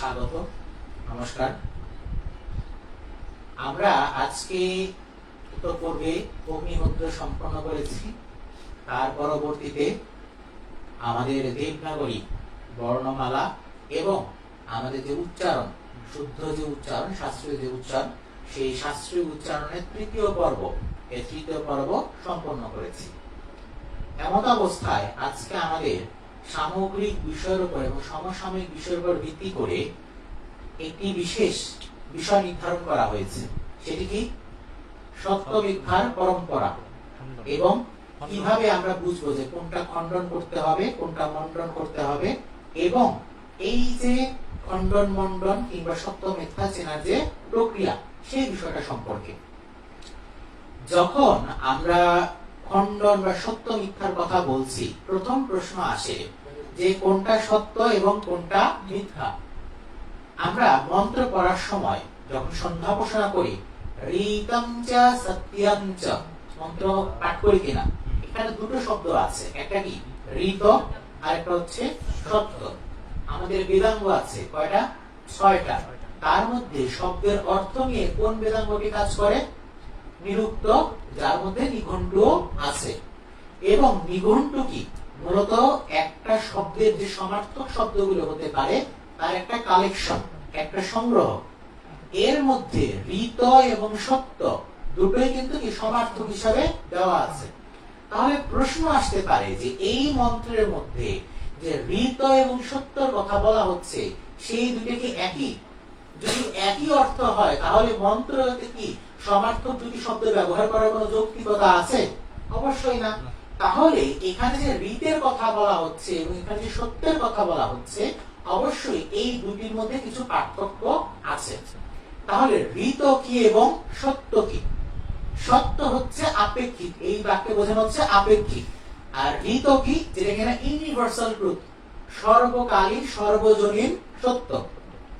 স্বাগত। নমস্কার। আমরা আজকে উত্তর পূর্বে অগ্নিহোত্র সম্পন্ন করেছি। তার পরবর্তীতে আমাদের দেবনাগরী বর্ণমালা এবং আমাদের যে উচ্চারণ, শুদ্ধ যে উচ্চারণ, শাস্ত্রীয় যে উচ্চারণ, সেই শাস্ত্রীয় উচ্চারণের তৃতীয় পর্ব, এই তৃতীয় পর্ব সম্পন্ন করেছি। এমন অবস্থায় আজকে আমাদের সামগ্রিক বিষয়ের উপর এবং সমসাময়িক বিষয়ের উপর ভিত্তি করে একটি বিশেষ বিষয় নির্ধারণ করা হয়েছে। সেটি কি? সত্য মিথ্যার পরম্পরা। এবং কীভাবে আমরা বুঝব যে কোনটা খণ্ডন করতে হবে, কোনটা মন্ডন করতে হবে? এবং এই যে খণ্ডন, মন্ডন কিংবা সত্য মিথ্যা চেনার যে প্রক্রিয়া, সেই বিষয়টা সম্পর্কে। যখন আমরা খণ্ডন বা সত্য মিথ্যার কথা বলছি। প্রথম প্রশ্ন আসে যে কোনটা সত্য এবং কোনটা মিথ্যা? আমরা মন্ত্র পড়ার সময় যখন সন্ধ্যা ঘোষণা করি মন্ত্র পাঠ করি কিনা? এখানে দুটো শব্দ আছে। একটা কি? ঋত আর একটা হচ্ছে সত্য। আমাদের বেদাঙ্গ আছে। কয়টা? ছয়টা। তার মধ্যে শব্দের অর্থ নিয়ে কোন বেদাঙ্গটি কাজ করে? নিরুক্ত, যার মধ্যে নিঘণ্ট আছে। এবং নিঘণ্ট কি? মূলত একটা শব্দের যে সমার্থক শব্দগুলো হতে পারে, তার একটা কালেকশন একটা সংগ্রহ। এর মধ্যে ঋত এবং সত্য দুটোই কিন্তু কি সমার্থক হিসাবে দেওয়া আছে। তাহলে প্রশ্ন আসতে পারে যে এই মন্ত্রের মধ্যে যে ঋত এবং সত্যর কথা বলা হচ্ছে, সেই দুটো কি একই? যদি একই অর্থ হয়, তাহলে মন্ত্রতে কি? সমার্থক দুটি শব্দ ব্যবহার করার কোনো যৌক্তিকতা আছে? অবশ্যই না। তাহলে এখানে যে রীতের কথা বলা হচ্ছে এবং এখানে যে সত্যের কথা বলা হচ্ছে, অবশ্যই এই দুটির মধ্যে কিছু পার্থক্য আছে। তাহলে ঋত কি এবং সত্য কি? সত্য হচ্ছে আপেক্ষিক। এই বাক্যে বোঝানো হচ্ছে আপেক্ষিক। আর ঋত কি? যেটা কিনা ইউনিভার্সাল ট্রুথ সর্বকালীন, সর্বজনীন সত্য।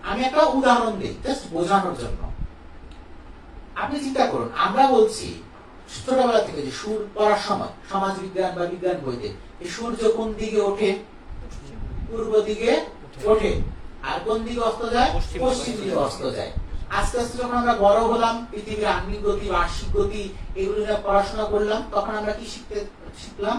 আমি একটা উদাহরণ দিই জাস্ট বোঝানোর জন্য। আপনি চিন্তা করুন আমরা বলছি ছোটবেলা থেকে যে সুর পড়ার সময় সমাজ বিজ্ঞান বা বিজ্ঞান বইতে সূর্য কোন দিকে ওঠে? পূর্ব দিকে ওঠে। আর কোন দিকে অস্ত যায়? পশ্চিম দিকে অস্ত যায়। আস্তে আস্তে যখন আমরা বড় হলাম পৃথিবীর আঙ্গিক গতি বার্ষিক গতি এগুলো নিয়ে পড়াশোনা করলাম তখন আমরা কি শিখতে শিখলাম?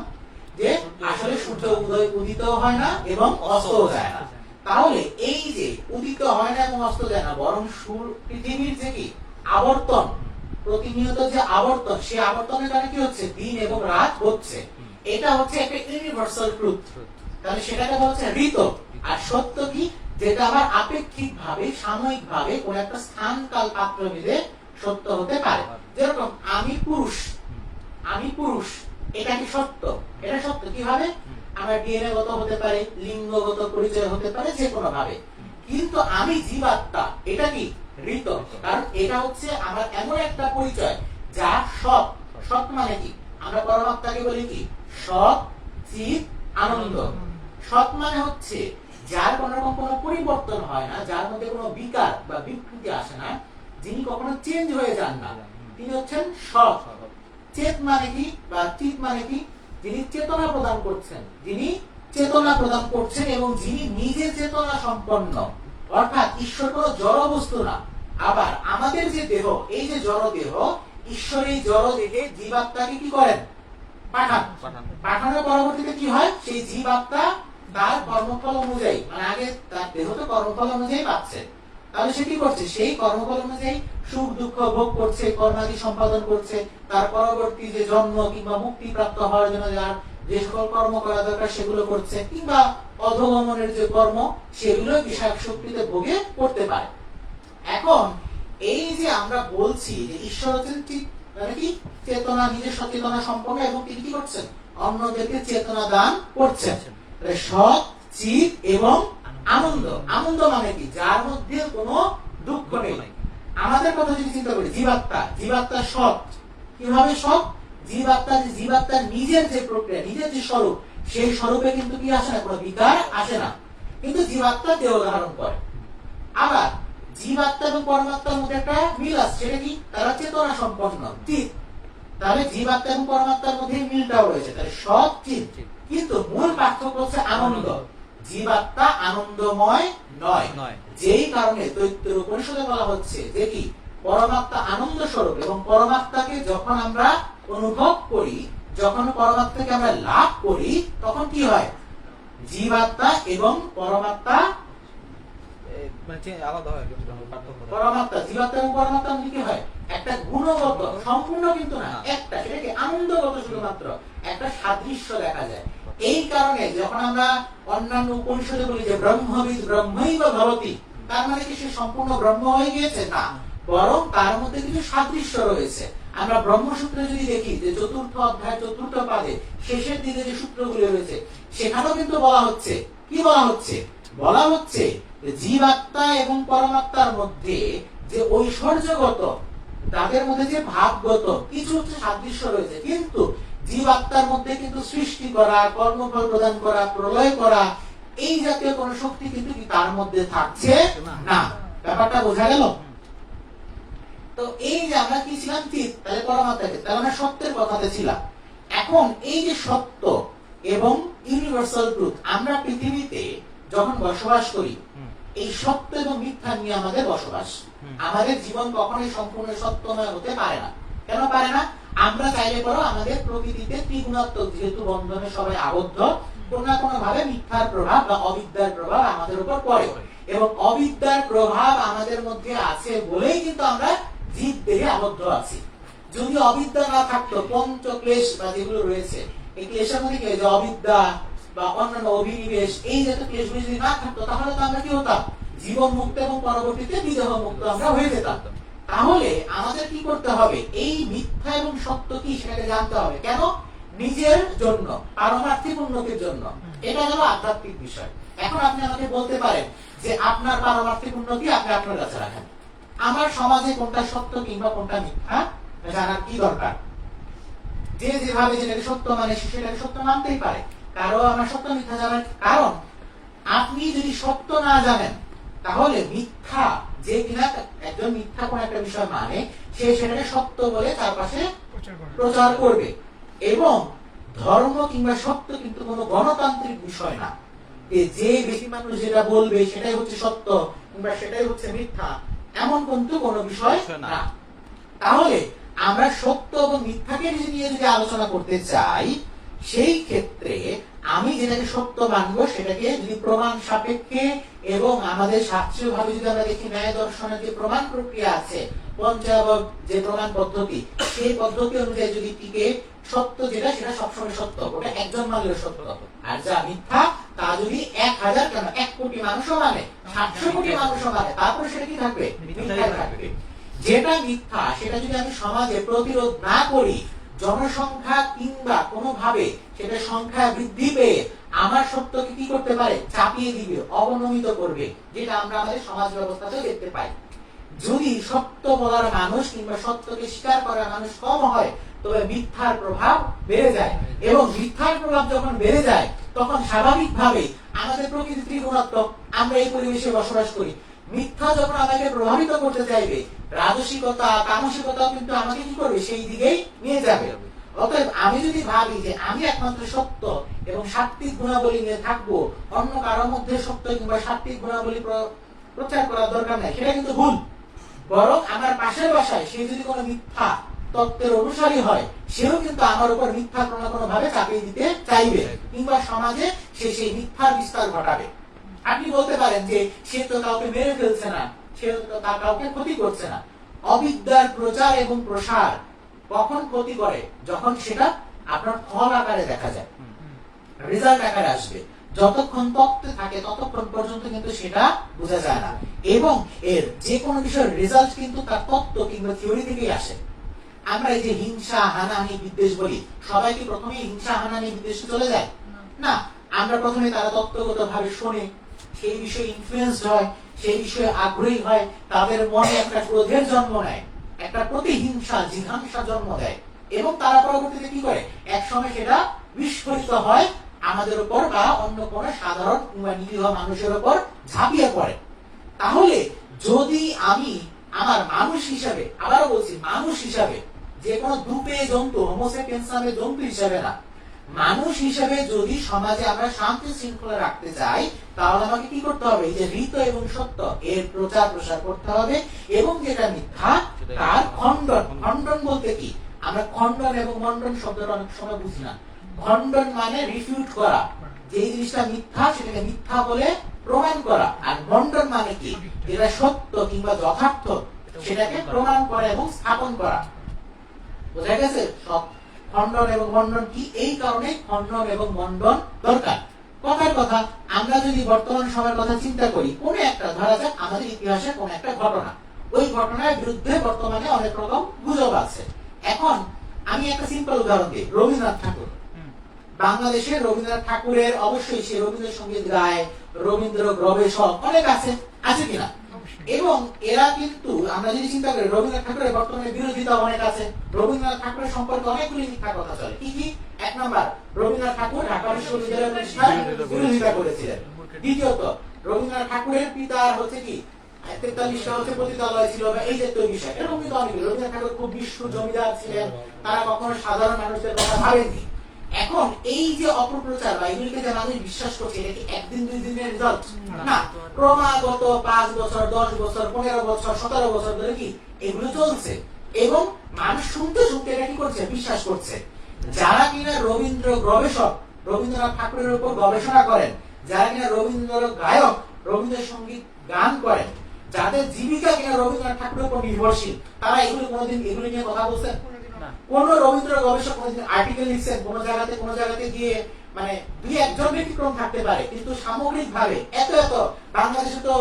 যে আসলে সূর্য উদয় উদিত হয় না এবং অস্ত যায় না। তাহলে এই যে উদিত হয় না এবং অস্ত যায় না বরং সূর পৃথিবীর যে কি? আবর্তন। প্রতিনিয়ত যে আবর্তন, সেই আবর্তনের কারণে কি হচ্ছে? দিন এবং রাত হচ্ছে। এটা হচ্ছে একটা ইউনিভার্সাল ট্রুথ তাহলে সেটাকে বলা হচ্ছে ঋত। আর সত্য কি? যেটা আবার আপেক্ষিক ভাবে সাময়িক ভাবে কোন একটা স্থান কাল পাত্র মিলে সত্য হতে পারে। যেরকম আমি পুরুষ আমি পুরুষ, এটা কি সত্য? এটা সত্য কীভাবে? আমার ডিএনএ গত হতে পারে, লিঙ্গগত পরিচয় হতে পারে যে কোনো ভাবে কিন্তু আমি জীবাত্মা, এটা কি? ঋত কারণ মানে মানে কোন পরিবর্তন হয় না, যার মধ্যে কোনো বিকার বা বিকৃতি আসে না, যিনি কখনো চেঞ্জ হয়ে যান না। তিনি হচ্ছেন সৎ। চেত মানে কি বা চিত মানে কি? যিনি চেতনা প্রদান করছেন। যিনি চেতনা প্রদান করছেন এবং যিনি নিজে চেতনা সম্পন্ন। অর্থাৎ ঈশ্বর কোনো জড় বস্তু না। আবার আমাদের যে দেহ এই যে জড় দেহ ঈশ্বর এই জড় দেহে জীবাত্মাকে কি করেন? পাঠান। পাঠান। পাঠানোর পরবর্তীতে কি হয়? সেই জীবাত্মা তার কর্মফল অনুযায়ী মানে আগে তার দেহ তো কর্মফল অনুযায়ী পাচ্ছে। তাহলে সে কি করছে? সেই কর্মফল অনুযায়ী সুখ দুঃখ ভোগ করছে কর্মাদি সম্পাদন করছে। তার পরবর্তী যে জন্ম কিংবা মুক্তি প্রাপ্ত হওয়ার জন্য যার যে সকল কর্ম করা দরকার সেগুলো করছে কিংবা অধগমনের যে কর্ম সেগুলো বিষাক শক্তিতে ভোগে করতে পারে। এখন, এই যে আমরা বলছি যে ঈশ্বর হচ্ছেন মানে কি? চেতনা, নিজের সচেতনা সম্পন্ন এবং তিনি কি করছেন? অন্যদেরকে চেতনা দান করছেন। তাহলে সৎ, চিত এবং আনন্দ। আনন্দ মানে কি? যার মধ্যে কোনো দুঃখ নেই। আমাদের কথা যদি চিন্তা করি, জীবাত্মা। জীবাত্মা সৎ। কীভাবে সৎ? জীবাত্মা যে জীবাত্মার নিজের যে প্রক্রিয়া নিজের যে স্বরূপ সেই স্বরূপে কিন্তু কি আসে না? কোনো বিকার আসে না। কিন্তু জীবাত্মা দেহ ধারণ করে। আবার জীবাত্মা এবং পরমাত্মার মধ্যে একটা মিল আছে। সেটা কি? তারা চেতনা সম্পন্ন চিত। তাহলে জীবাত্মা এবং পরমাত্মার মধ্যে মিলটাও রয়েছে। তাহলে সৎ চিত। কিন্তু মূল পার্থক্য হচ্ছে আনন্দ। জীবাত্মা আনন্দময় নয়। নয়। যেই কারণে দৈত্যের উপনিষদে বলা হচ্ছে যে কি? পরমাত্মা আনন্দ স্বরূপ এবং পরমাত্মাকে যখন আমরা অনুভব করি যখন পরমাত্মাকে আমরা লাভ করি তখন কি হয়? জীবাত্মা এবং পরমাত্মা মানে। পরমাত্মা জীবাত্মা এবং পরমাত্মা কি হয়? একটা গুণগত সম্পূর্ণ কিন্তু না একটা সেটাকে আনন্দগত শুধুমাত্র একটা সাদৃশ্য দেখা যায়। এই কারণে যখন আমরা অন্যান্য উপনিষদে বলি যে ব্রহ্মবিদ ব্রহ্মই বা ভবতি তার মানে কি সে সম্পূর্ণ ব্রহ্ম হয়ে গিয়েছে? না বরং তার মধ্যে কিছু সাদৃশ্য রয়েছে। আমরা ব্রহ্মসূত্রে যদি দেখি যে চতুর্থ অধ্যায়, চতুর্থ পাদে শেষের দিকে যে সূত্রগুলি রয়েছে, সেখানেও কিন্তু বলা হচ্ছে। কি বলা হচ্ছে? বলা হচ্ছে জীবাত্মা এবং পরমাত্মার মধ্যে যে ঐশ্বর্যগত, তাদের মধ্যে যে ভাবগত কিছু হচ্ছে সাদৃশ্য রয়েছে। কিন্তু জীবাত্মার মধ্যে কিন্তু সৃষ্টি করা, কর্মফল প্রদান করা, প্রলয় করা, এই জাতীয় কোন শক্তি কিন্তু তার মধ্যে থাকছে না? ব্যাপারটা বোঝা গেল? তো এই যে আমরা কি ছিলাম চিত তাহলে পরমাত্মাকে তাহলে আমরা সত্যের কথাতে ছিলাম। এখন এই যে সত্য এবং ইউনিভার্সাল ট্রুথ আমরা পৃথিবীতে যখন বসবাস করি এই সত্য এবং মিথ্যা নিয়ে আমাদের বসবাস। আমাদের জীবন কখনোই সম্পূর্ণ সত্যময় হতে পারে না। কেন পারে না? আমরা চাইলে পরও আমাদের প্রকৃতিতে ত্রিগুণাত্মক যেহেতু বন্ধনে সবাই আবদ্ধ কোন না কোনো ভাবে মিথ্যার প্রভাব বা অবিদ্যার প্রভাব আমাদের উপর পড়ে। এবং অবিদ্যার প্রভাব আমাদের মধ্যে আছে বলেই কিন্তু আমরা জীব দেহে আবদ্ধ আছি। যদি অবিদ্যা না থাকতো পঞ্চ ক্লেশ বা যেগুলো রয়েছে, এই মধ্যে যে অবিদ্যা বা অন্যান্য অভিনিবেশ, এই জাতীয় ক্লেশগুলি যদি না থাকতো, তাহলে তো আমরা কি হতাম? জীবন মুক্ত এবং পরবর্তীতে বিদেহ মুক্ত আমরা হয়ে যেতাম। তাহলে আমাদের কি করতে হবে? এই মিথ্যা এবং সত্য কি সেটাকে জানতে হবে। কেন? নিজের জন্য, পারমার্থিক উন্নতির জন্য। এটা হলো আধ্যাত্মিক বিষয়। এখন আপনি আমাকে বলতে পারেন যে আপনার পারমার্থিক উন্নতি আপনি আপনার কাছে রাখেন। আমার সমাজে কোনটা সত্য কিংবা কোনটা মিথ্যা জানার কি দরকার? যে যেভাবে যেটাকে সত্য মানে সে সেটাকে সত্য মানতেই পারে। কারও আমার সত্য মিথ্যা জানার কারণ? আপনি যদি সত্য না জানেন তাহলে মিথ্যা যে কিনা একজন মিথ্যা কোন একটা বিষয় মানে সে সেটাকে সত্য বলে তার চারপাশে প্রচার করবে। এবং ধর্ম কিংবা সত্য কিন্তু কোনো গণতান্ত্রিক বিষয় না। যে বেশি মানুষ যেটা বলবে সেটাই হচ্ছে সত্য কিংবা সেটাই হচ্ছে মিথ্যা। এমন কিন্তু কোনো বিষয় না। না তাহলে আমরা সত্য এবং মিথ্যাকে নিয়ে যদি আলোচনা করতে চাই সেই ক্ষেত্রে আমি যেটাকে সত্য মানব সেটাকে যদি প্রমাণ সাপেক্ষে এবং আমাদের শাস্ত্রীয় ভাবে যদি আমরা দেখি ন্যায় দর্শনের যে প্রমাণ প্রক্রিয়া আছে পঞ্চাবক যে প্রমাণ পদ্ধতি সেই পদ্ধতি অনুযায়ী যদি টিকে সত্য যেটা সেটা সবসময় সত্য। ওটা একজন মানলেও সত্য। আর যা মিথ্যা তা যদি এক হাজার কেন এক কোটি মানুষও মানে সাতশো কোটি মানুষও মানে তারপরে সেটা কি থাকবে? থাকবে। যেটা মিথ্যা সেটা যদি আমি সমাজে প্রতিরোধ না করি জনসংখ্যা কিংবা কোনোভাবে সেটা সংখ্যা বৃদ্ধি পেয়ে আমার সত্যকে কি করতে পারে? চাপিয়ে দিবে অবনমিত করবে যেটা আমরা আমাদের সমাজ ব্যবস্থাতে দেখতে পাই। যদি সত্য বলার মানুষ কিংবা সত্যকে স্বীকার করার মানুষ কম হয়, তবে মিথ্যার প্রভাব বেড়ে যায়। এবং মিথ্যার প্রভাব যখন বেড়ে যায়, তখন স্বাভাবিকভাবে আমাদের প্রকৃতি ত্রিগুণাত্মক আমরা এই পরিবেশে বসবাস করি। মিথ্যা যখন আমাকে প্রভাবিত করতে চাইবে, রাজসিকতা তামসিকতা কিন্তু আমাকে কি করবে? সেই দিকেই নিয়ে যাবে। অতএব আমি যদি ভাবি যে আমি একমাত্র সত্য এবং সাত্বিক গুণাবলী নিয়ে থাকব, অন্য কারোর মধ্যে সত্য কিংবা সাত্বিক গুণাবলী প্রচার করার দরকার নাই। সেটা কিন্তু ভুল। বরং আমার পাশের বাসায় সে যদি কোনো মিথ্যা তত্ত্বের অনুসারী হয়, সেও কিন্তু আমার উপর মিথ্যা কোনো কোনো ভাবে চাপিয়ে দিতে চাইবে। কিংবা সমাজে সে সেই মিথ্যার বিস্তার ঘটাবে। আপনি বলতে পারেন যে সে তো কাউকে মেরে ফেলছে না, সে তো তা কাউকে ক্ষতি করছে না। অবিদ্যার প্রচার এবং প্রসার কখন ক্ষতি করে? যখন সেটা আপনার ফল আকারে দেখা যায়। রেজাল্ট আকারে আসবে। যতক্ষণ তত্ত্বে থাকে ততক্ষণ পর্যন্ত কিন্তু সেটা বোঝা যায় না। এবং এর যে কোনো বিষয়ের রেজাল্ট কিন্তু তার তত্ত্ব কিংবা থিওরি থেকেই আসে। আমরা এই যে হিংসা হানাহানি বিদ্বেষ বলি সবাই কি প্রথমে হিংসা হানাহানি বিদ্বেষে চলে যায়? না। আমরা প্রথমে তারা তত্ত্বগত ভাবে শোনে সেই বিষয়ে ইনফ্লুয়েন্স হয় সেই বিষয়ে আগ্রহী হয় তাদের মনে একটা ক্রোধের জন্ম নেয় একটা প্রতিহিংসা জিঘাংসা জন্ম দেয়। এবং তারা পরবর্তীতে কি করে? এক সময় সেটা বিস্ফোরিত হয় আমাদের উপর বা অন্য কোন সাধারণ কিংবা নিরীহ মানুষের উপর ঝাঁপিয়ে পড়ে। তাহলে যদি আমি আমার মানুষ হিসাবে আবারও বলছি মানুষ হিসাবে যে কোনো দুপে জন্তু হোমোসেপিয়েন্স নামে জন্তু হিসাবে না মানুষ হিসেবে যদি সমাজে আমরা শান্তি শৃঙ্খলা রাখতে চাই তাহলে আমাকে কি করতে হবে? এই যে ঋত এবং সত্য এর প্রচার প্রসার করতে হবে এবং যেটা মিথ্যা তার খণ্ডন। খণ্ডন বলতে কি? আমরা খণ্ডন এবং মন্ডন শব্দটা অনেক সময় বুঝি না। খণ্ডন মানে রিফিউট করা। যে জিনিসটা মিথ্যা, সেটাকে মিথ্যা বলে প্রমাণ করা। আর মন্ডন মানে কি? যেটা সত্য কিংবা যথার্থ, সেটাকে প্রমাণ করা এবং স্থাপন করা। বোঝা গেছে? সব খণ্ডন এবং মন্ডন কি? এই কারণে খণ্ডন এবং মন্ডন দরকার। কথার কথা, আমরা যদি বর্তমান সময়ের কথা চিন্তা করি, কোন একটা, ধরা যাক আমাদের ইতিহাসে কোন একটা ঘটনা। ওই ঘটনার বিরুদ্ধে বর্তমানে অনেক রকম গুজব আছে। এখন আমি একটা সিম্পল উদাহরণ দিই, রবীন্দ্রনাথ ঠাকুর। বাংলাদেশে রবীন্দ্রনাথ ঠাকুরের অবশ্যই সে রবীন্দ্রসঙ্গীত গায় রবীন্দ্র গবেষক। অনেক আছে আছে কিনা? এবং এরা কিন্তু, আমরা যদি চিন্তা করি, রবীন্দ্রনাথ ঠাকুরের বর্তমানে বিরোধিতা অনেক আছে। রবীন্দ্রনাথ ঠাকুরের সম্পর্কে অনেকগুলি মিথ্যা কথা চলে। কি কি? এক নাম্বার, রবীন্দ্রনাথ ঠাকুর ঢাকা বিশ্ববিদ্যালয়ের প্রতিষ্ঠার বিরোধিতা করেছিলেন। দ্বিতীয়ত, রবীন্দ্রনাথ ঠাকুরের পিতা হচ্ছে কি? তেতাল্লিশটা হচ্ছে পতিতালয় ছিল বা এই জাতীয় বিষয়। এরকম কিন্তু অনেক। রবীন্দ্রনাথ ঠাকুর খুব বিশ্ব জমিদার ছিলেন। তারা কখনো সাধারণ মানুষদের কথা ভাবেননি। এখন এই যে অপপ্রচার বা এগুলিকে যে মানুষ বিশ্বাস করছে এটা কি একদিন দুই দিনের রেজাল্ট না। ক্রমাগত পাঁচ বছর দশ বছর পনেরো বছর সতেরো বছর ধরে কি এগুলো চলছে? এবং মানুষ শুনতে শুনতে এটা কি করছে? বিশ্বাস করছে। যারা কিনা রবীন্দ্র গবেষক রবীন্দ্রনাথ ঠাকুরের উপর গবেষণা করেন যারা কিনা রবীন্দ্র গায়ক রবীন্দ্রসঙ্গীত গান করেন যাদের জীবিকা কিনা রবীন্দ্রনাথ ঠাকুরের উপর নির্ভরশীল তারা এগুলো কোনোদিন এগুলো নিয়ে কথা বলছেন? কোন রবীন্দ্র গবেষক কোনদিন আর্টিকেল লিখছেন, কোন জায়গাতে কোন জায়গাতে গিয়ে মানে দুই একজন ব্যতিক্রম থাকতে পারে, কিন্তু সামগ্রিক ভাবে এত এত, বাংলাদেশে তো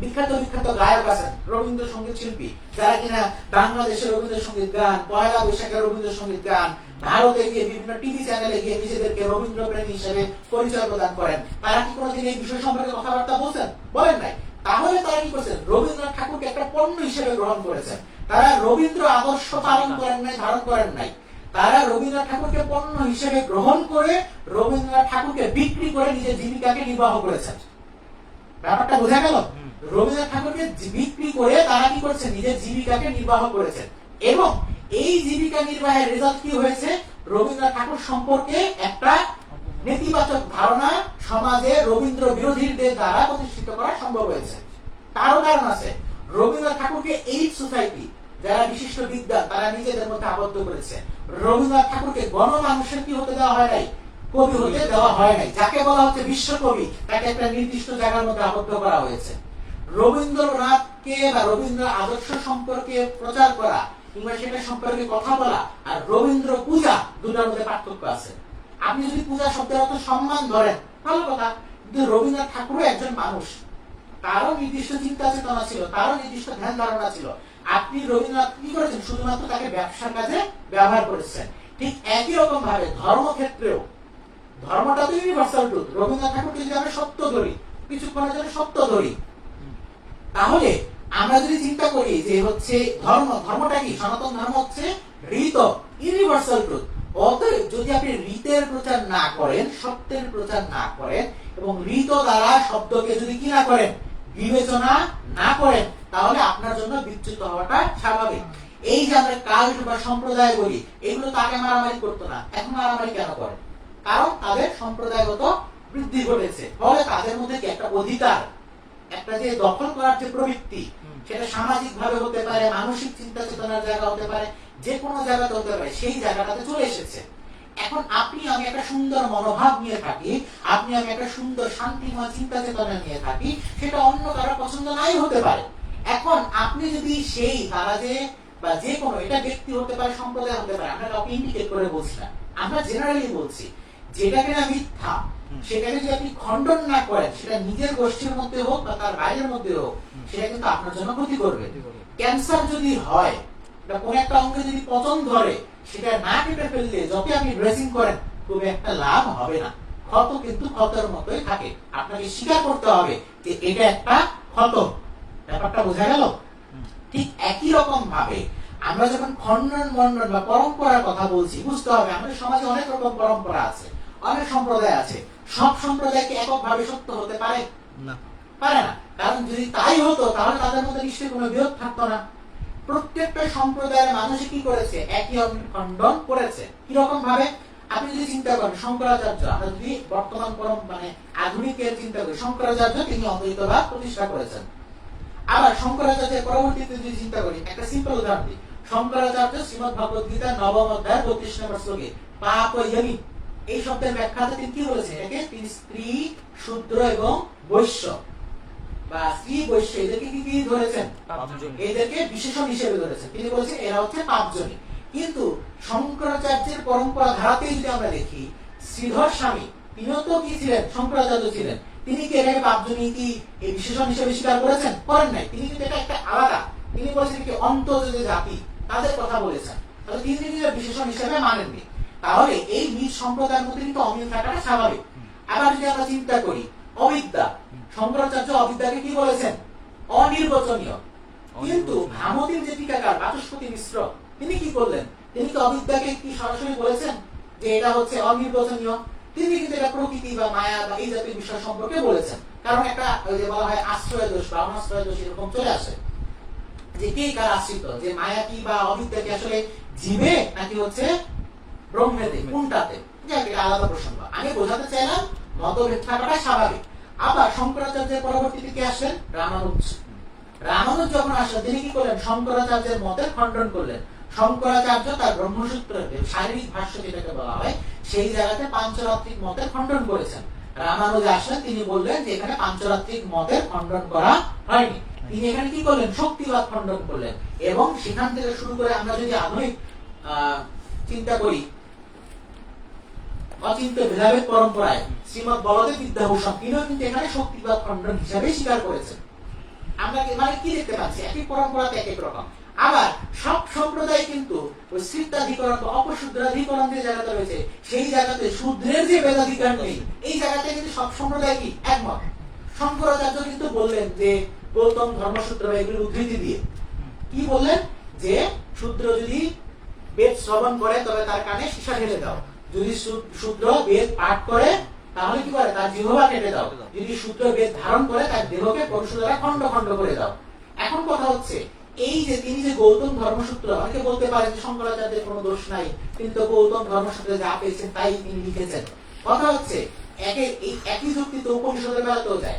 বিখ্যাত বিখ্যাত গায়ক আছেন রবীন্দ্র সংগীত শিল্পী, যারা কিনা বাংলাদেশের রবীন্দ্র সংগীত গান, পয়লা বৈশাখের রবীন্দ্র সংগীত গান, ভারতে গিয়ে বিভিন্ন টিভি চ্যানেলে গিয়ে নিজেদেরকে রবীন্দ্র প্রেমী হিসেবে পরিচয় প্রদান করেন, তারা কি কোনোদিন এই বিষয় সম্পর্কে কথাবার্তা বলছেন? বলেন নাই। তাহলে তারা কি করছেন রবীন্দ্রনাথ ঠাকুরকে একটা পণ্য হিসেবে গ্রহণ করেছেন তারা রবীন্দ্র আদর্শ পালন করেন নাই ধারণ করেন নাই। তারা রবীন্দ্রনাথ ঠাকুরকে পণ্য হিসেবে গ্রহণ করে রবীন্দ্রনাথ ঠাকুরকে বিক্রি করে নিজের জীবিকাকে নির্বাহ করেছেন ব্যাপারটা বোঝা গেল? রবীন্দ্রনাথ ঠাকুরকে বিক্রি করে তারা কি করছে? নিজের জীবিকাকে নির্বাহ করেছেন এবং এই জীবিকা নির্বাহের রেজাল্ট কি হয়েছে? রবীন্দ্রনাথ ঠাকুর সম্পর্কে একটা নেতিবাচক ধারণা সমাজে রবীন্দ্র বিরোধীদের দ্বারা প্রতিষ্ঠিত করা সম্ভব হয়েছে। তারও কারণ আছে, রবীন্দ্রনাথ ঠাকুরকে এই সোসাইটি, যারা বিশিষ্ট বিদ্যান তারা নিজেদের মধ্যে আবদ্ধ করেছে। রবীন্দ্রনাথ ঠাকুরকে গণমানুষের কি হতে দেওয়া হয় নাই? কবি হতে দেওয়া হয় নাই। যাকে বলা হচ্ছে বিশ্বকবি, তাকে একটা নির্দিষ্ট জায়গার মধ্যে আবদ্ধ করা হয়েছে। রবীন্দ্রনাথকে বা রবীন্দ্র আদর্শ সম্পর্কে প্রচার করা, কিংবা সেটা সম্পর্কে কথা বলা আর রবীন্দ্র পূজা দুটার মধ্যে পার্থক্য আছে। আপনি যদি পূজা শব্দের অর্থ সম্মান ধরেন, ভালো কথা। কিন্তু রবীন্দ্রনাথ ঠাকুরও একজন মানুষ। তারও নির্দিষ্ট চিন্তা চেতনা ছিল, তারও নির্দিষ্ট ধ্যান ধারণা ছিল। আপনি রবীন্দ্রনাথ কি করেছেন? শুধুমাত্র তাকে ব্যবসার কাজে ব্যবহার করেছেন। ঠিক একই রকম ভাবে ধর্মক্ষেত্রেও। ধর্মটা তো ইউনিভার্সাল ট্রুথ রবীন্দ্রনাথ ঠাকুরকে যদি আমরা সত্য ধরি, কিছুক্ষণের জন্য সত্য ধরি, তাহলে আমরা যদি চিন্তা করি যে হচ্ছে ধর্ম, ধর্মটা কি? সনাতন ধর্ম হচ্ছে ঋত ইউনিভার্সাল ট্রুথ অতএব যদি আপনি ঋতের প্রচার না করেন সত্যের প্রচার না করেন এবং ঋত দ্বারা শব্দকে যদি কি না করেন বিবেচনা না করেন তাহলে আপনার জন্য বিচ্যুত হওয়াটা স্বাভাবিক। এই যে আমরা কাল্ট বা সম্প্রদায় বলি এগুলো তো আগে মারামারি করতো না এখন মারামারি কেন করে? কারণ তাদের সম্প্রদায়গত বৃদ্ধি ঘটেছে। ফলে তাদের মধ্যে কি একটা অধিকার একটা যে দখল করার যে প্রবৃত্তি সেটা সামাজিক ভাবে হতে পারে মানসিক চিন্তা চেতনার জায়গা হতে পারে যে কোনো জায়গাতে হতে পারে সেই জায়গাটাতে চলে এসেছে। এখন আপনি আমি একটা সুন্দর মনোভাব নিয়ে থাকি আপনি আমি একটা সুন্দর শান্তিময় চিন্তা চেতনা নিয়ে থাকি সেটা অন্য কারও পছন্দ নাই হতে পারে। এখন আপনি যদি সেই তারা যে বা যে কোনো এটা ব্যক্তি হতে পারে সম্প্রদায় হতে পারে আমরা কাউকে ইন্ডিকেট করে বলছি না। আমরা জেনারেলি বলছি যেটাকে কিনা মিথ্যা সেটাকে যদি আপনি খণ্ডন না করেন সেটা নিজের গোষ্ঠীর মধ্যে হোক বা তার বাইরের মধ্যে হোক সেটা কিন্তু আপনার জন্য ক্ষতি করবে। ক্যান্সার যদি হয় কোন একটা অঙ্গে যদি পচন ধরে সেটা না কেটে ফেললে যত আপনি ড্রেসিং করেন খুব একটা লাভ হবে না। ক্ষত কিন্তু ক্ষতের মতোই থাকে। আপনাকে স্বীকার করতে হবে যে এটা একটা ক্ষত। ব্যাপারটা বোঝা গেল? ঠিক একই রকম ভাবে আমরা যখন খণ্ডন মন্ডন বা পরম্পরার কথা বলছি বুঝতে হবে আমাদের সমাজে অনেক রকম পরম্পরা আছে অনেক সম্প্রদায় আছে। সব সম্প্রদায়কে এককভাবে সত্য হতে পারে? না। পারে না। কারণ যদি তাই হতো তাহলে তাদের মধ্যে নিশ্চয়ই কোনো বিরোধ থাকতো না। প্রত্যেকটা সম্প্রদায়ের মানুষ কি করেছে? একই খণ্ডন করেছে। কীরকম ভাবে আপনি যদি চিন্তা করেন, শঙ্করাচার্য, আমরা যদি বর্তমান পরম মানে আধুনিকের চিন্তা করি, শঙ্করাচার্য তিনি অদ্বৈতবাদ প্রতিষ্ঠা করেছেন। আবার শঙ্করাচার্যের পরবর্তীতে যদি চিন্তা করি, একটা সিম্পল উদাহরণ দিই। শঙ্করাচার্য শ্রীমদ ভগবত গীতা নবম অধ্যায় বত্রিশ নম্বর শ্লোকে, পাপ ইয়মি এই শব্দের ব্যাখ্যাতে তিনি কি বলেছেন? এটাকে তিনি স্ত্রী, শূদ্র এবং বৈশ্য। বা স্ত্রী বৈশ্য এদেরকে কি কি ধরেছেন? এদেরকে বিশেষণ হিসেবে ধরেছেন। তিনি বলেছেন এরা হচ্ছে পাঁচজনই কিন্তু শঙ্করাচার্যের পরম্পরা ধারাতে যদি আমরা দেখি শ্রীধর স্বামী তিনিও তো কি ছিলেন? শঙ্করাচার্য ছিলেন। তিনি কি এটাকে পাঁচজনই কি এই বিশেষণ হিসেবে স্বীকার করেছেন? করেন নাই। তিনি কিন্তু এটা একটা আলাদা। তিনি বলেছেন কি অন্তজ যে জাতি। তাদের কথা বলেছেন। তাহলে তিনি কিন্তু বিশেষণ হিসেবে মানেননি। তাহলে এই নিজ সম্প্রদায়ের মধ্যে কিন্তু অমিল থাকাটা স্বাভাবিক। আবার যদি আমরা চিন্তা করি অবিদ্যা। শঙ্করাচার্য অবিদ্যাকে কি বলেছেন? অনির্বচনীয়। কিন্তু ভামতির যে টিকাকার বাচস্পতি মিশ্র তিনি কি করলেন? তিনি কি অবিদ্যাকে কি সরাসরি বলেছেন যে এটা হচ্ছে অনির্বচনীয়? তিনি কিন্তু এটা প্রকৃতি বা মায়া বা এই জাতীয় বিষয় সম্পর্কে বলেছেন। কারণ একটা যে বলা হয় আশ্রয় দোষ বা অনাশ্রয় দোষ এরকম চলে আসে। যে কে কার আশ্রিত? যে মায়া কি বা অবিদ্যা কি আসলে জীবে নাকি হচ্ছে ব্রহ্মেতে কোনটাতে? আলাদা প্রসঙ্গ। আমি বোঝাতে চাইলাম মতভেদ থাকাটা স্বাভাবিক। আবার শঙ্করাচার্যের পরবর্তীতে কে আসেন রামানুজ। রামানুজ যখন আসলেন তিনি কি করলেন? শঙ্করাচার্যের মতে খণ্ডন করলেন। শঙ্করাচার্য তার ব্রহ্মসূত্রের যে শারীরিক ভাষ্য যেটাকে বলা হয়, সেই জায়গাতে পাঞ্চরাত্রিক মতের খণ্ডন করেছেন। রামানুজ আসলেন তিনি বললেন যে এখানে পাঞ্চরাত্রিক মতের খণ্ডন করা হয়নি। তিনি এখানে কি করলেন? শক্তিবাদ খণ্ডন করলেন। এবং সেখান থেকে শুরু করে আমরা যদি আধুনিক চিন্তা করি অচিন্ত ভেদাভেদ পরম্পরায় শ্রীমদ বলদেব বিদ্যাভূষণ তিনিও কিন্তু এখানে শক্তিবাদ খণ্ডন হিসাবে স্বীকার করেছেন। আমরা মানে কি দেখতে পাচ্ছি? একই পরম্পরাতে এক এক রকম। আবার সব সম্প্রদায় কিন্তু ওই শ্রিতাধিকরণ বা অপশুদ্রাধিকরণ যে জায়গাটা রয়েছে, সেই জায়গাতে শূদ্রের যে বেদাধিকার নেই, এই জায়গাতে কিন্তু সব সম্প্রদায় কি? একমত। শঙ্করাচার্য কিন্তু বললেন যে, গৌতম ধর্মসূত্র এগুলির উদ্ধৃতি দিয়ে। কি বললেন? যে, শূদ্র যদি বেদ শ্রবণ করে, তবে তার কানে সীসা ঢেলে দাও। যদি শূদ্র বেদ পাঠ করে, তাহলে কি করে? তার জিহ্বা কেটে দাও। যদি শূদ্র বেদ ধারণ করে, তার দেহকে পরশু দ্বারা খণ্ড খণ্ড করে দাও। এখন কথা হচ্ছে, এই যে তিনি যে গৌতম ধর্মসূত্র, অনেকে বলতে পারে যে শঙ্করাচার্যের কোনো দোষ নাই তিনি তো গৌতম ধর্মসূত্রে যা পেয়েছেন তাই তিনি লিখেছেন। কথা হচ্ছে, একে এই একই যুক্তি তো উপনিষদের বেলাতেও যায়,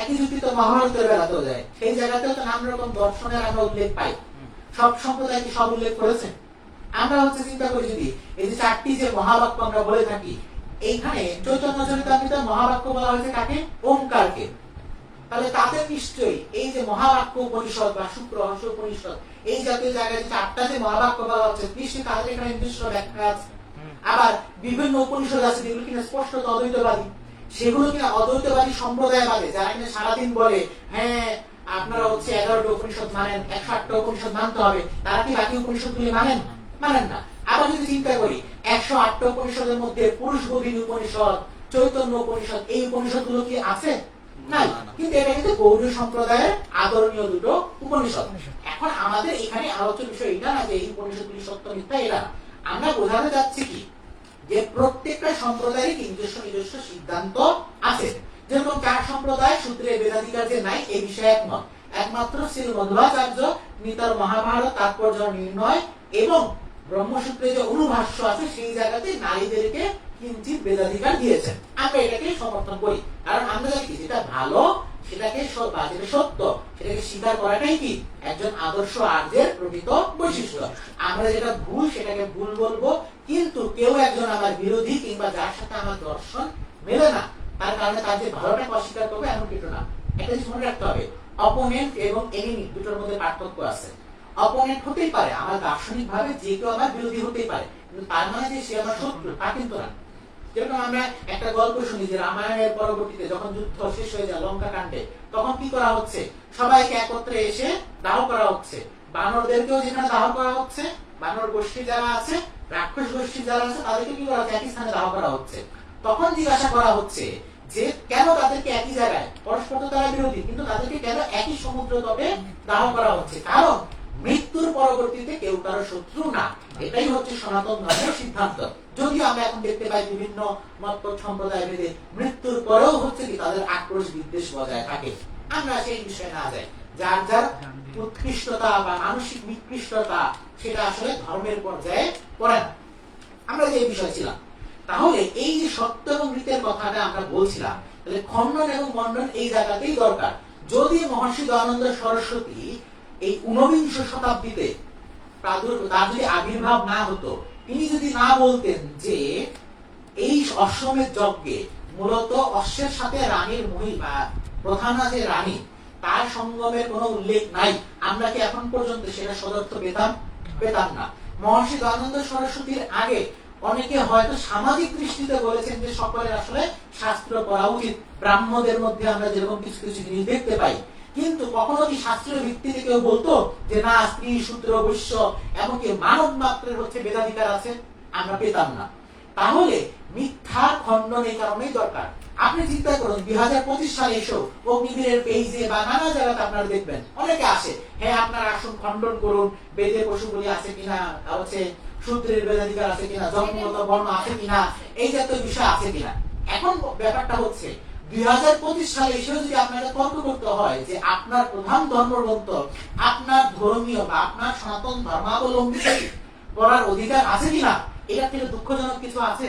একই যুক্তি তো মহাভারতের বেলাতেও যায়। সেই জায়গাতেও তো নানা রকম দর্শনের আমরা উল্লেখ পাই। সব সম্প্রদায় কি সব উল্লেখ করেছেন আমরা হচ্ছে চিন্তা করি যদি এই যে চারটি যে মহাবাক্য আমরা বলে থাকি, এইখানে চৈতন্য চরিতামৃত মহাবাক্য বলা হয়েছে কাকে? ওমকারকে। তাহলে তাদের নিশ্চয়ই এই যে মহাবাক্য উপনিষদ বা শুক্র রহস্য উপনিষদ, এই জাতীয় জায়গায় চারটা যে মহাবাক্য বলা হচ্ছে, নিশ্চয়ই তাদের এখানে নির্দিষ্ট ব্যাখ্যা আছে। আবার বিভিন্ন উপনিষদ আছে যেগুলো কিনা স্পষ্ট অদ্বৈতবাদী। সেগুলো কিনা অদ্বৈতবাদী সম্প্রদায় বাদে যারা কিনা সারাদিন বলে হ্যাঁ আপনারা হচ্ছে এগারোটা উপনিষদ মানেন, একশো আটটা উপনিষদ মানতে হবে। তারা কি বাকি উপনিষদ গুলি মানেন? মানেন না। আবার যদি চিন্তা করি একশো আটটা উপনিষদের মধ্যে পুরুষ গভীর উপনিষদ চৈতন্য উপনিষদ এই উপনিষদগুলো কি আছে? নাই। কিন্তু এটা কিন্তু গৌরী সম্প্রদায়ের আদরণীয় দুটো উপনিষদ। এখন আমাদের এখানে আলোচ্য বিষয় এটা না যে এই উপনিষদগুলি সত্য মিথ্যা না। আমরা বোঝাতে যাচ্ছি কি? যে প্রত্যেকটা সম্প্রদায়ের নিজস্ব নিজস্ব সিদ্ধান্ত আছে। যেরকম চার সম্প্রদায় সূত্রে বেদাধিকার যে নাই এই বিষয়ে একমত। একমাত্র শ্রী মধ্বাচার্য নিতার মহাভারত তাৎপর্য নির্ণয় এবং ব্রহ্মসূত্রে যে অনুভাষ্য আছে, সেই জায়গাতে নারীদেরকে কিঞ্চিত বেদাধিকার দিয়েছেন। আমরা এটাকে সমর্থন করি। কারণ আমরা জানি যেটা ভালো, সেটাকে যেটা সত্য, সেটাকে স্বীকার করাটাই কি? একজন আদর্শ আর্যের প্রকৃত বৈশিষ্ট্য। আমরা যেটা ভুল, সেটাকে ভুল বলব, কিন্তু কেউ একজন আমার বিরোধী কিংবা যার সাথে আমার দর্শন মেলে না, তার কারণে তার যে ভালোটাকে অস্বীকার করবে এমন কিছু না। একটা জিনিস মনে রাখতে হবে অপোনেন্ট এবং এনিমি দুটোর মধ্যে পার্থক্য আছে। অপোনেন্ট হতেই পারে, আমার দার্শনিক ভাবে যে কেউ আমার বিরোধী হতেই পারে তার মানে যে সে আমার শত্রু, তা কিন্তু না। যেরকম আমরা একটা গল্প শুনি যে রামায়ণের পরবর্তীতে যখন যুদ্ধ শেষ হয়ে যায় লঙ্কা কাণ্ডে তখন কি করা হচ্ছে? সবাইকে একত্রে এসে দাহ করা হচ্ছে। বানরদেরকেও যেখানে দাহ করা হচ্ছে, বানর গোষ্ঠী যারা আছে, রাক্ষস গোষ্ঠী যারা আছে, তাদেরকে কি করা হচ্ছে? একই স্থানে দাহ করা হচ্ছে। তখন জিজ্ঞাসা করা হচ্ছে যে কেন তাদেরকে একই জায়গায়? পরস্পর তো তারা বিরোধী, কিন্তু তাদেরকে কেন একই সমুদ্র তবে দাহ করা হচ্ছে? কারণ মৃত্যুর পরবর্তীতে কেউ কারও শত্রু না। এটাই হচ্ছে সনাতন ধর্মের সিদ্ধান্ত। যদিও আমরা এখন দেখতে পাই বিভিন্ন মত সম্প্রদায় ভেদে মৃত্যুর পরেও হচ্ছে কি তাদের আক্রোশ বিদ্বেষ বজায় থাকে। আমরা সেই বিষয়ে না যাই। যার যার উৎকৃষ্টতা বা মানসিক নিকৃষ্টতা সেটা আসলে ধর্মের পর্যায়ে পড়ে না। আমরা যে বিষয় ছিলাম, তাহলে এই যে সত্য এবং মৃতের কথাটা আমরা বলছিলাম, তাহলে খণ্ডন এবং মণ্ডন এই জায়গাতেই দরকার। যদি মহর্ষি দয়ানন্দ সরস্বতী এই ঊনবিংশ শতাব্দীতে তার যদি আবির্ভাব না হতো। তিনি যদি না বলতেন যে এই অশ্বমেধ যজ্ঞে মূলত অশ্বের সাথে রানীর মহিলা প্রধানা যে রানী, তার সঙ্গমের কোনো উল্লেখ নাই। আমরা কি এখন পর্যন্ত সেটা সদর্থ পেতাম? পেতাম না। মহর্ষি দয়ানন্দ সরস্বতীর আগে অনেকে হয়তো সামাজিক দৃষ্টিতে বলেছেন যে সকলের আসলে শাস্ত্র পড়া উচিত। ব্রাহ্মদের মধ্যে আমরা যেরকম কিছু কিছু জিনিস দেখতে পাই। কিন্তু কখনো কি শাস্ত্রের ভিত্তিতে কেউ বলতো যে না, স্ত্রী শূদ্র বৈশ্য, এমনকি মানব মাত্রের হচ্ছে বেদাধিকার আছে? আমরা পেতাম না। তাহলে মিথ্যার খণ্ডন এই কারণেই দরকার। আপনি চিন্তা করুন, দুই হাজার পঁচিশ সালে এসেও অগ্নিবীরের পেজে বা নানা জায়গাতে আপনারা দেখবেন, অনেকে আসে হ্যাঁ আপনারা আসুন খণ্ডন করুন, বেদে পশুগুলি আছে কিনা হচ্ছে সূত্রের বেদাধিকার আছে কিনা জন্মগত বর্ণ আছে কিনা, এই জাতীয় বিষয় আছে কিনা? এখন ব্যাপারটা হচ্ছে দুই হাজার পঁচিশ সালে এসেও যদি তর্ক করতে হয় যে আপনার প্রধান ধর্মগ্রন্থ, আপনার ধর্মীয় বা আপনার সনাতন ধর্মাবলম্বী অধিকার আছে কিনা এটা থেকে দুঃখজনক কিছু আছে?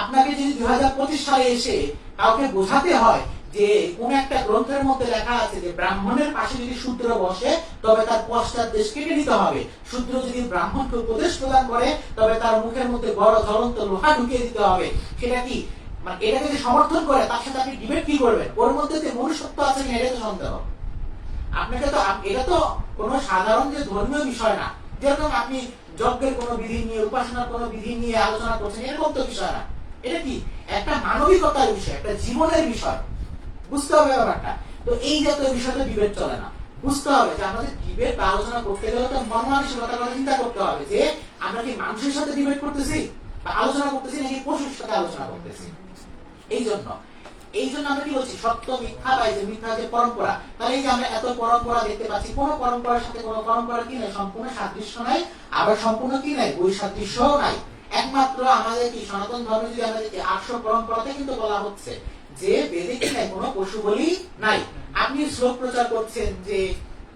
আপনাকে যদি দুই হাজার পঁচিশ সালে এসে কাউকে বোঝাতে হয় যে কোন একটা গ্রন্থের মধ্যে লেখা আছে যে ব্রাহ্মণের পাশে যদি শূদ্র বসে, তবে তার পশ্চাৎ দেশ কেটে নিতে হবে। শূদ্র যদি ব্রাহ্মণকে উপদেশ প্রদান করে, তবে তার মুখের মধ্যে বড় জ্বলন্ত লোহা ঢুকিয়ে দিতে হবে। সেটা কি মানে যদি সমর্থন করে, তার সাথে আপনি ডিবেট কি করবেন? ওর মধ্যে যে মনুষ্যত্ব আছে কিনা, এটা তো সন্দেহ। আপনাকে তো এটা তো কোনো সাধারণ যে ধর্মীয় বিষয় না। যেরকম আপনি যজ্ঞের কোনো বিধি নিয়ে, উপাসনার কোনো বিধি নিয়ে আলোচনা করছেন, এরকম তো বিষয় না। এটা কি? একটা মানবিকতার বিষয়, একটা জীবনের বিষয়। বুঝতে হবে ব্যাপারটা। তো এই জাতীয় বিষয়টা ডিবেট চলে না। বুঝতে হবে যে আমাদের ডিবেট বা আলোচনা করতে গেলে তো মন মানসিকতার কথা চিন্তা করতে হবে যে আমরা কি মানুষের সাথে ডিবেট করতেছি? বা আলোচনা করতেছি নাকি পশুর সাথে আলোচনা করতেছি? এই জন্য এই জন্য আমরা কি বলছি? সত্য মিথ্যা বা যে মিথ্যা যে পরম্পরা, তাহলে এই যে আমরা এত পরম্পরা দেখতে পাচ্ছি, কোন পরম্পরার সাথে কোন পরম্পরা কি নাই? সম্পূর্ণ সাদৃশ্য নাই, আবার সম্পূর্ণ কি নাই? বৈসাদৃশ্যও নাই। একমাত্র আমাদের কি সনাতন ধর্মে যদি আমরা দেখি, আটশো পরম্পরাতে কিন্তু বলা হচ্ছে যে বেদে কি নাই? কোনো পশু বলি নাই। আপনি শ্লোক প্রচার করছেন যে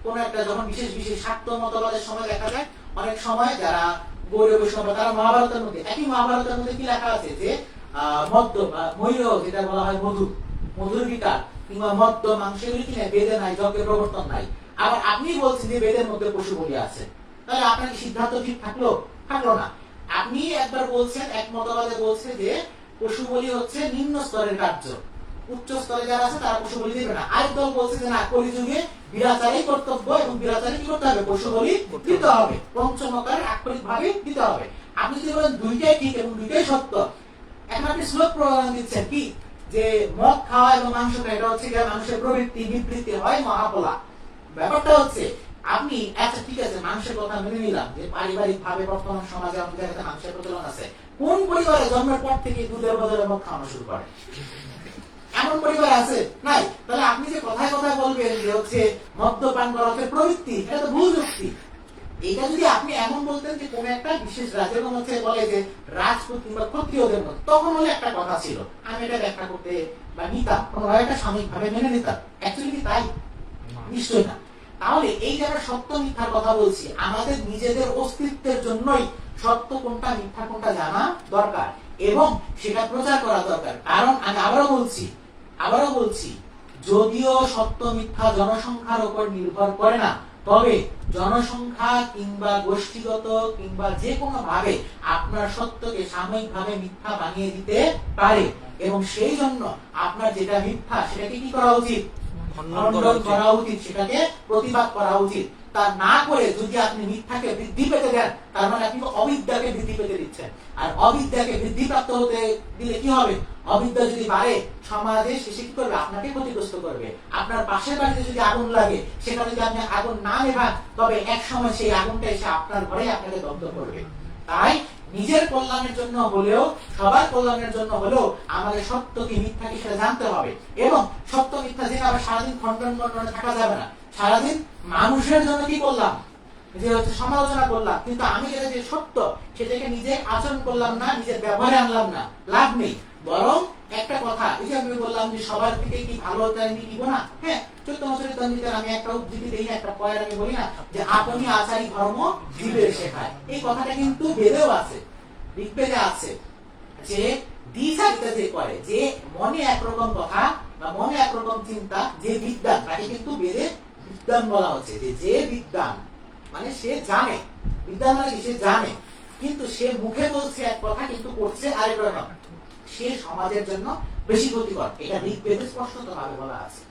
কোন একটা যখন বিশেষ বিশেষ স্বার্থ মতবাদের সময় দেখা যায়, অনেক সময় যারা গৌরব তারা মহাভারতের মধ্যে, একই মহাভারতের মধ্যে কি লেখা আছে? যে মদ্য বা যেটা বলা হয় মধু। মধুর বিকার কিংবা মদ্য, মাংস এগুলি বেদে নাই প্রবর্তন নাই। আবার আপনি বলছেন যে বেদের মধ্যে পশু বলি আছে। তাহলে আপনার সিদ্ধান্ত ঠিক থাকল? থাকল না। আপনি একবার বলছেন, এক মতবাদে বলছে যে পশু বলি হচ্ছে নিম্ন স্তরের কার্য। উচ্চ স্তরে যারা আছে তারা পশু বলি দেবে না। আরেক দল বলছে যে না, কলিযুগে বিরাচারই কর্তব্য এবং বিরাচারই কি করতে হবে? পশু বলি দিতে হবে। পঞ্চমকার আক্ষরিক ভাবে দিতে হবে। আপনি যদি বলেন দুইটাই ঠিক এবং দুইটাই সত্য প্রমাণ কি? যে খাওয়া এবং মাংস খাওয়া, এটা হচ্ছে মানুষের প্রবৃত্তি বিবৃত্তি হয় মহাপলা। ব্যাপারটা হচ্ছে, আপনি আচ্ছা ঠিক আছে কথা মেনে নিলাম যে পারিবারিক ভাবে বর্তমান সমাজে আমাদের প্রচলন আছে। কোন পরিবারে জন্মের পর থেকে দুধের বদলে মদ খাওয়ানো শুরু করে? এমন পরিবার আছে? নাই। তাহলে আপনি যে কথায় কথায় বলবেন যে হচ্ছে মদ্যপান করা হচ্ছে প্রবৃত্তি, এটা তো ভুল যুক্তি। এটা যদি আপনি এমন বলতেন যে কোন একটা বিশেষ রাজ্য যেমন হচ্ছে বলে যে রাজপুত কিংবা ক্ষত্রিয়দের মধ্যে তখন হলে একটা কথা ছিল আমি এটা ব্যাখ্যা করতে বা নিতাম কোনোভাবে একটা সাময়িক ভাবে মেনে নিতাম। অ্যাকচুয়ালি তাই? নিশ্চয় না। তাহলে এই যারা সত্য মিথ্যার কথা বলছি আমাদের নিজেদের অস্তিত্বের জন্যই সত্য কোনটা মিথ্যা কোনটা জানা দরকার এবং সেটা প্রচার করা দরকার। কারণ আমি আবারও বলছি আবারও বলছি যদিও সত্য মিথ্যা জনসংখ্যার উপর নির্ভর করে না তবে জনসংখ্যা কিংবা গোষ্ঠীগত কিংবা যে কোনো ভাবে আপনার সত্যকে সাময়িকভাবে মিথ্যা বানিয়ে দিতে পারে। এবং সেই জন্য আপনার যেটা মিথ্যা সেটাকে কি করা উচিত? খণ্ডন করা উচিত সেটাকে প্রতিবাদ করা উচিত। তা না করে যদি আপনি মিথ্যাকে বৃদ্ধি পেতে দেন, তার মানে আপনি অবিদ্যাকে বৃদ্ধি পেতে দিচ্ছেন। আর অবিদ্যাকে বৃদ্ধি প্রাপ্ত হতে দিলে কি হবে? অবিদ্যা যদি বাড়ে, সমাজে শেষে কি করবে? আপনাকে ক্ষতিগ্রস্ত করবে। আপনার পাশের বাড়িতে যদি আগুন লাগে, সেখানে যদি আপনি আগুন না নেভান, তবে এক সময় সেই আগুনটা এসে আপনার ঘরে আপনাকে দগ্ধ করবে। তাই নিজের কল্যাণের জন্য হলেও, সবার কল্যাণের জন্য হলেও আমাদের সত্য কি মিথ্যা কি সেটা জানতে হবে। এবং সত্য মিথ্যা জেনে আবার সারাদিন খণ্ডন খণ্ডনে থাকা যাবে না সারাদিন মানুষের জন্য কি করলাম? সমালোচনা করলাম। কিন্তু আমি যেটা যে সত্য, সেটাকে নিজে আচরণ করলাম না, নিজের ব্যবহারে আনলাম না। লাভ নেই। বরং একটা কথা, এই যে আমি বললাম যে সবার থেকে কি ভালো আমি নিব না হ্যাঁ চোদ্দ বছরের তন্দিতে আমি একটা উদ্ধৃতি দিই না একটা পয়ের আমি বলি না, যে আপনি আচারী ধর্ম জীবের শেখায়। এই কথাটা কিন্তু বেদেও আছে, ঋগ্বেদে আছে, যে দ্বিচারিতা যে করে, যে মনে একরকম কথা বা মনে একরকম চিন্তা, যে বিদ্যা, তাকে কিন্তু বেদে বিদ্যান বলা হচ্ছে যে যে বিদ্যান মানে সে জানে বিদ্যান মানে সে জানে, কিন্তু সে মুখে বলছে এক কথা, কিন্তু করছে আরেক রকম। সে সমাজের জন্য বেশি ক্ষতিকর। এটা ঋগ্বেদে স্পষ্টত ভাবে বলা আছে।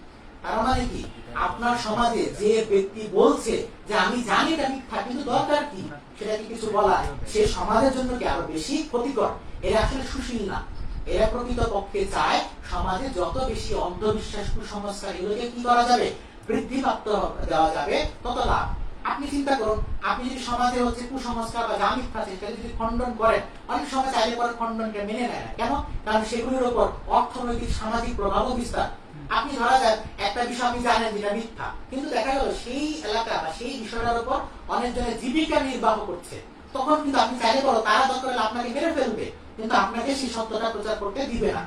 তার মানে কি? আপনার সমাজে যে ব্যক্তি বলছে যে আমি জানি এটা মিথ্যা, কিন্তু দরকার কি? সেটা কি কিছু বলা? সে সমাজের জন্য কি আরও বেশি ক্ষতিকর? এরা আসলে সুশীল না। এরা প্রকৃত পক্ষে চায় সমাজে যত বেশি অন্ধবিশ্বাস কুসংস্কার এগুলোকে কি করা যাবে? বৃদ্ধিপ্রাপ্ত দেওয়া যাবে। তত লাভ আপনি চিন্তা করুন, আপনি যদি সমাজে হচ্ছে কুসংস্কার বা যা মিথ্যা সেটা যদি খণ্ডন করেন, অনেক সময় চাইলে পরে খণ্ডনকে মেনে নেয় কেন? কারণ সেগুলির উপর অর্থনৈতিক, সামাজিক প্রভাবও বিস্তার। আপনি ধরা যাক, একটা বিষয় আপনি জানেন যেটা মিথ্যা। কিন্তু দেখা গেল সেই এলাকা বা সেই বিষয়টার উপর অনেকজনের জীবিকা নির্বাহ করছে। তখন কিন্তু আপনি চাইলে বলো তারা দরকার আপনাকে মেরে ফেলবে, কিন্তু আপনাকে সেই সত্যটা প্রচার করতে দিবে না।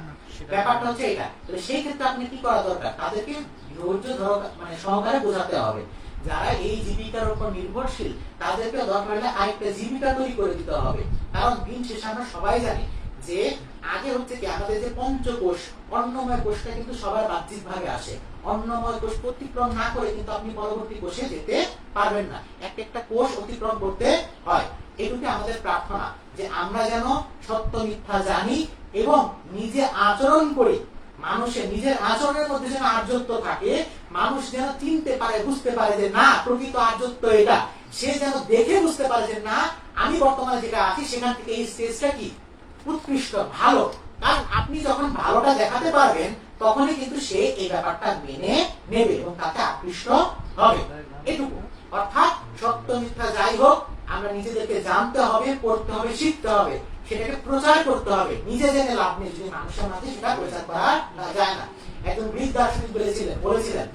ব্যাপারটা হচ্ছে এটা। তাহলে সেই ক্ষেত্রে আপনি কি করা দরকার? তাদেরকে ধৈর্য ধর মানে সহকারে বোঝাতে হবে। যারা এই জীবিকার উপর নির্ভরশীল, তাদেরকে দরকার হলে আরেকটা জীবিকা তৈরি করে দিতে হবে। কারণ দিন শেষে আমরা সবাই জানি যে আগে হচ্ছে কি, আমাদের যে পঞ্চকোষ, অন্নময় কোষটা কিন্তু সবার বাহ্যিক ভাবে আসে। অন্নময় কোষ অতিক্রম না করে কিন্তু আপনি পরবর্তী কোষে যেতে পারবেন না। একটা একটা কোষ অতিক্রম করতে হয়। এটুকু আমাদের প্রার্থনা, যে আমরা যেন সত্য মিথ্যা জানি এবং নিজে আচরণ করি মানুষের, নিজের আচরণের মধ্যে যেন আর্যত্ব থাকে, মানুষ যেন চিনতে পারে, বুঝতে পারে যে না, প্রকৃত আর্যত্ব এটা। সে যেন দেখে বুঝতে পারে যে না, আমি বর্তমানে যেটা আছি, সেখান থেকে এই স্টেজটা কি? উৎকৃষ্ট, ভালো। কারণ আপনি যখন ভালোটা দেখাতে পারবেন, তখনই কিন্তু সে এই ব্যাপারটা মেনে নেবে এবং তাতে আকৃষ্ট হবে। এটুকু। অর্থাৎ সত্য মিথ্যা যাই হোক আমরা নিজেদেরকে জানতে হবে, পড়তে হবে, শিখতে হবে। সেটাকে প্রচার করতে হবে। নিজে জেনে লাভ নেই। যদি মানুষের মাঝে সেটা প্রচার করা না যায় না। একজন গ্রিক দার্শনিক বলেছিলেন বলেছিলেন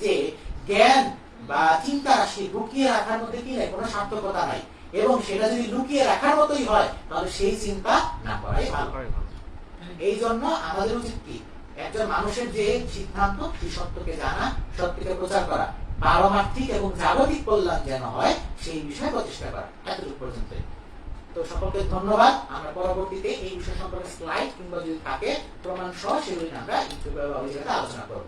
যে, জ্ঞান বা চিন্তা রাশি লুকিয়ে রাখার মধ্যে কি নেই? কোনো সার্থকতা নাই। এবং সেটা যদি লুকিয়ে রাখার মতোই হয়, তাহলে সেই চিন্তা না করাই ভালো। এই জন্য আমাদের উচিত কি? একজন মানুষের যে সিদ্ধান্ত, সেই সত্যকে জানা, সত্যকে প্রচার করা। পারমার্থিক এবং জাগতিক কল্যাণ যেন হয়, সেই বিষয়ে প্রচেষ্টা করা। এতটুকু পর্যন্ত তো সকলকে ধন্যবাদ। আমরা পরবর্তীতে এই বিষয় সম্পর্কে স্লাইড কিংবা যদি থাকে প্রমাণ সহ সেগুলি আমরা আলোচনা করব।